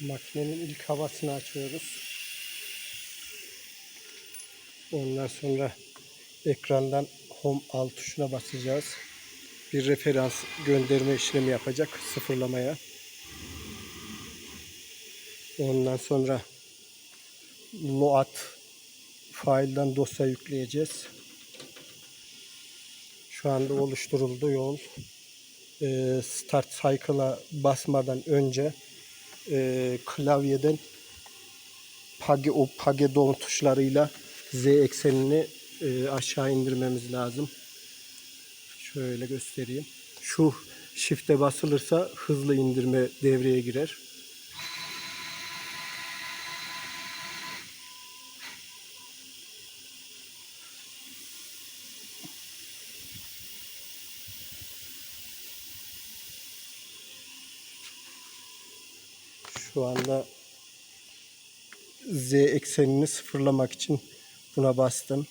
Makinenin ilk havasını açıyoruz. Ondan sonra ekrandan Home alt tuşuna basacağız. Bir referans gönderme işlemi yapacak sıfırlamaya. Ondan sonra load failden dosya yükleyeceğiz. Şu anda oluşturuldu yol. Ee, start cycle'a basmadan önce e, klavyeden page o page down tuşlarıyla z eksenini e, aşağı indirmemiz lazım. Şöyle göstereyim. Şu shift'e basılırsa hızlı indirme devreye girer. Şu anda z eksenini sıfırlamak için buna bastım.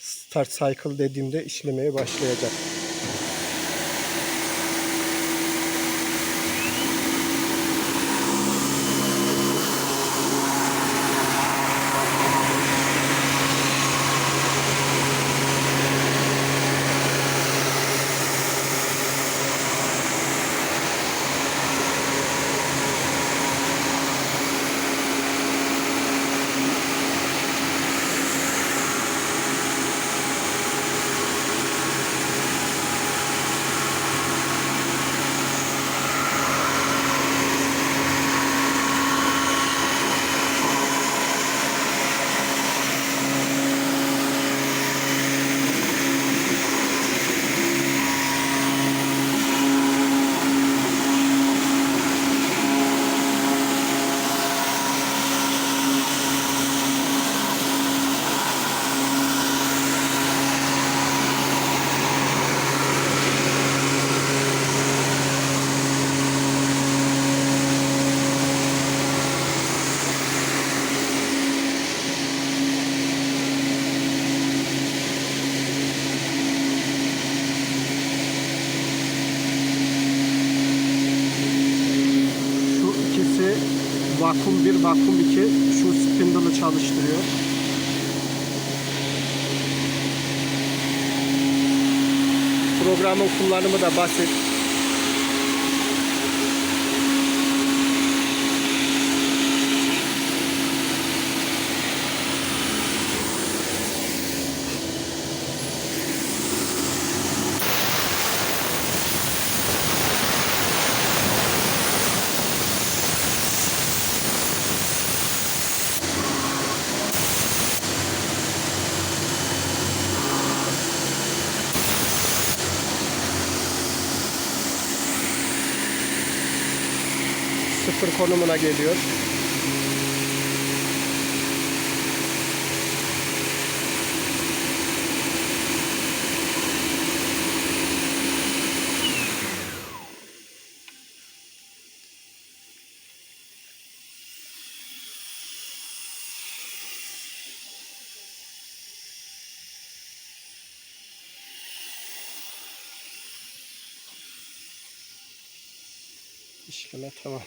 Start cycle dediğimde işlemeye başlayacak. Şu ikisi vakum 1, vakum 2 şu spindle'ı çalıştırıyor. Programın kullanımı da basit. Sıfır konumuna geliyor. İşleme tamam.